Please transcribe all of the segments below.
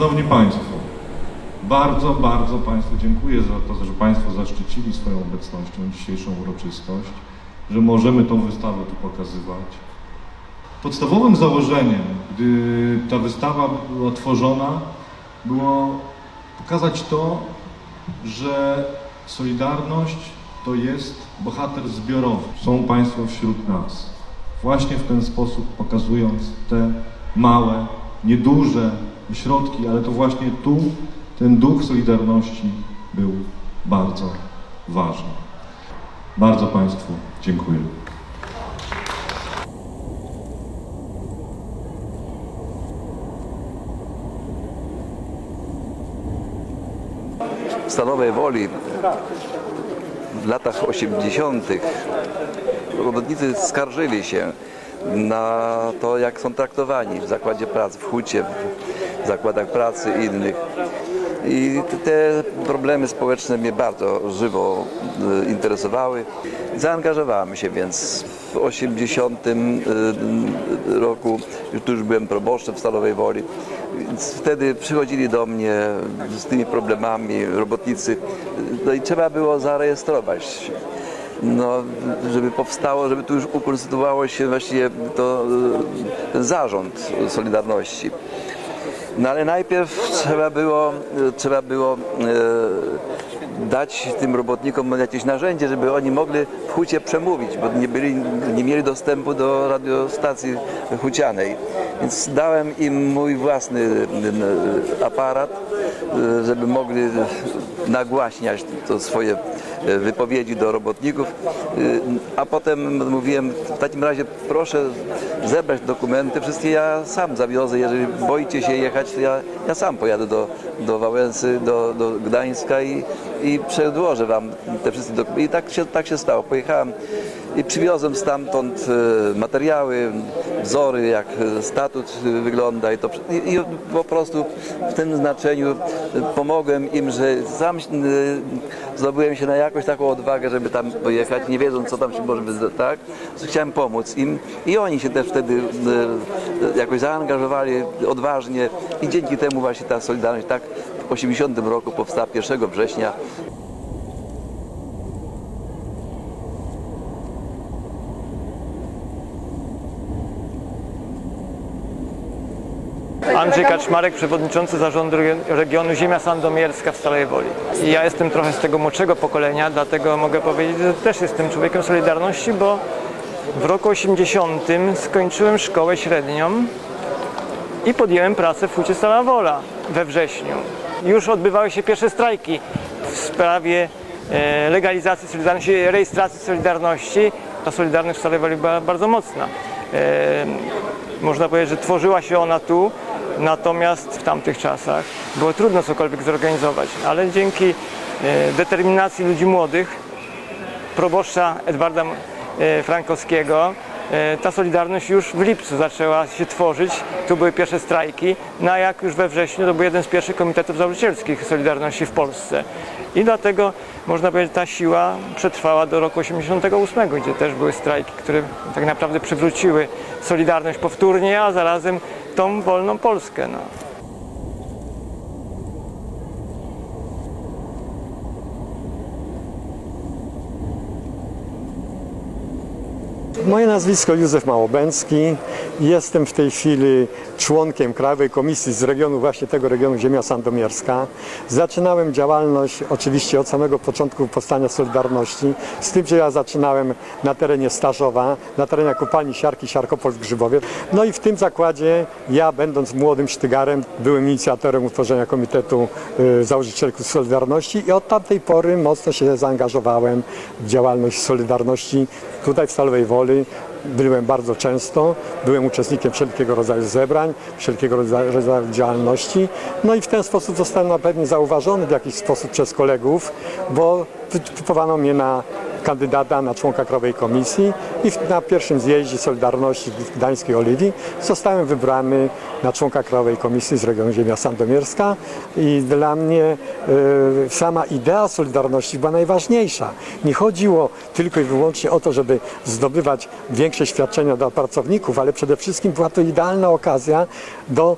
Szanowni Państwo, bardzo, bardzo Państwu dziękuję za to, że Państwo zaszczycili swoją obecnością dzisiejszą uroczystość, że możemy tą wystawę tu pokazywać. Podstawowym założeniem, gdy ta wystawa była tworzona, było pokazać to, że Solidarność to jest bohater zbiorowy. Są Państwo wśród nas. Właśnie w ten sposób pokazując te małe, nieduże środki, ale to właśnie tu ten duch Solidarności był bardzo ważny. Bardzo Państwu dziękuję. w Stalowej Woli w latach 80. robotnicy skarżyli się na to, jak są traktowani w zakładzie pracy, w hucie, w zakładach pracy i innych. I te problemy społeczne mnie bardzo żywo e, interesowały. Zaangażowałem się więc w 80 e, roku, już tu już byłem proboszczem w Stalowej Woli, wtedy przychodzili do mnie z tymi problemami robotnicy, no i trzeba było zarejestrować no, żeby powstało, żeby tu już ukonstytuowało się właściwie to, e, ten zarząd Solidarności. No ale najpierw trzeba było, trzeba było e, dać tym robotnikom jakieś narzędzie, żeby oni mogli w hucie przemówić, bo nie, byli, nie mieli dostępu do radiostacji hucianej. Więc dałem im mój własny e, aparat, żeby mogli nagłaśniać to swoje e, wypowiedzi do robotników, Y, a potem mówiłem, w takim razie proszę zebrać dokumenty, wszystkie ja sam zawiozę, jeżeli boicie się jechać, to ja, ja sam pojadę do, do Wałęsy, do, do Gdańska i, i przedłożę wam te wszystkie dokumenty. I tak się, tak się stało, pojechałem i przywiozłem stamtąd e, materiały, wzory, jak e, statut e, wygląda i, to, i, i po prostu w tym znaczeniu pomogłem im, że sam e, zdobyłem się na jakąś taką odwagę, żeby tam pojechać, nie wiedząc co tam się może wydarzyć, tak? Chciałem pomóc im i oni się też wtedy e, jakoś zaangażowali odważnie i dzięki temu właśnie ta Solidarność tak w 80 roku powstała 1 września Andrzej Kaczmarek, przewodniczący zarządu regionu Ziemia Sandomierska w Stalowej Woli. Ja jestem trochę z tego młodszego pokolenia, dlatego mogę powiedzieć, że też jestem człowiekiem Solidarności, bo w roku 80 skończyłem szkołę średnią i podjąłem pracę w Hucie Stalowa Wola we wrześniu. Już odbywały się pierwsze strajki w sprawie e, legalizacji Solidarności, rejestracji Solidarności. Ta Solidarność w Stalowej Woli była bardzo mocna. E, można powiedzieć, że tworzyła się ona tu, natomiast w tamtych czasach było trudno cokolwiek zorganizować, ale dzięki e, determinacji ludzi młodych, proboszcza Edwarda e, Frankowskiego, e, ta Solidarność już w lipcu zaczęła się tworzyć. Tu były pierwsze strajki, no a jak już we wrześniu to był jeden z pierwszych komitetów założycielskich Solidarności w Polsce. I dlatego można powiedzieć, ta siła przetrwała do roku 88, gdzie też były strajki, które tak naprawdę przywróciły Solidarność powtórnie, a zarazem tą wolną Polskę. No. Moje nazwisko Józef Małobęcki. Jestem w tej chwili członkiem Krajowej Komisji z regionu, właśnie tego regionu Ziemia Sandomierska. Zaczynałem działalność oczywiście od samego początku powstania Solidarności, z tym, że ja zaczynałem na terenie Starzowa, na terenie kopalni Siarki, Siarkopol w Grzybowie. No i w tym zakładzie ja, będąc młodym sztygarem, byłem inicjatorem utworzenia Komitetu y, Założycielków Solidarności i od tamtej pory mocno się zaangażowałem w działalność Solidarności tutaj w Stalowej Woli. Byłem bardzo często, byłem uczestnikiem wszelkiego rodzaju zebrań, wszelkiego rodzaju działalności. No i w ten sposób zostałem na pewno zauważony w jakiś sposób przez kolegów, bo typowano mnie na kandydata na członka Krajowej Komisji i na pierwszym zjeździe Solidarności w Gdańskiej Oliwii zostałem wybrany na członka Krajowej Komisji z regionu Ziemia Sandomierska i dla mnie e, sama idea Solidarności była najważniejsza. Nie chodziło tylko i wyłącznie o to, żeby zdobywać większe świadczenia dla pracowników, ale przede wszystkim była to idealna okazja do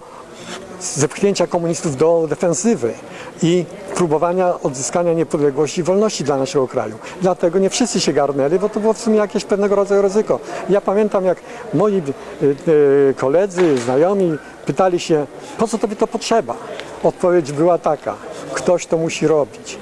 zepchnięcia komunistów do defensywy i próbowania odzyskania niepodległości i wolności dla naszego kraju. Dlatego nie wszyscy się garnęli, bo to było w sumie jakieś pewnego rodzaju ryzyko. Ja pamiętam, jak moi y, y, koledzy, znajomi pytali się, po co tobie to potrzeba? Odpowiedź była taka, ktoś to musi robić.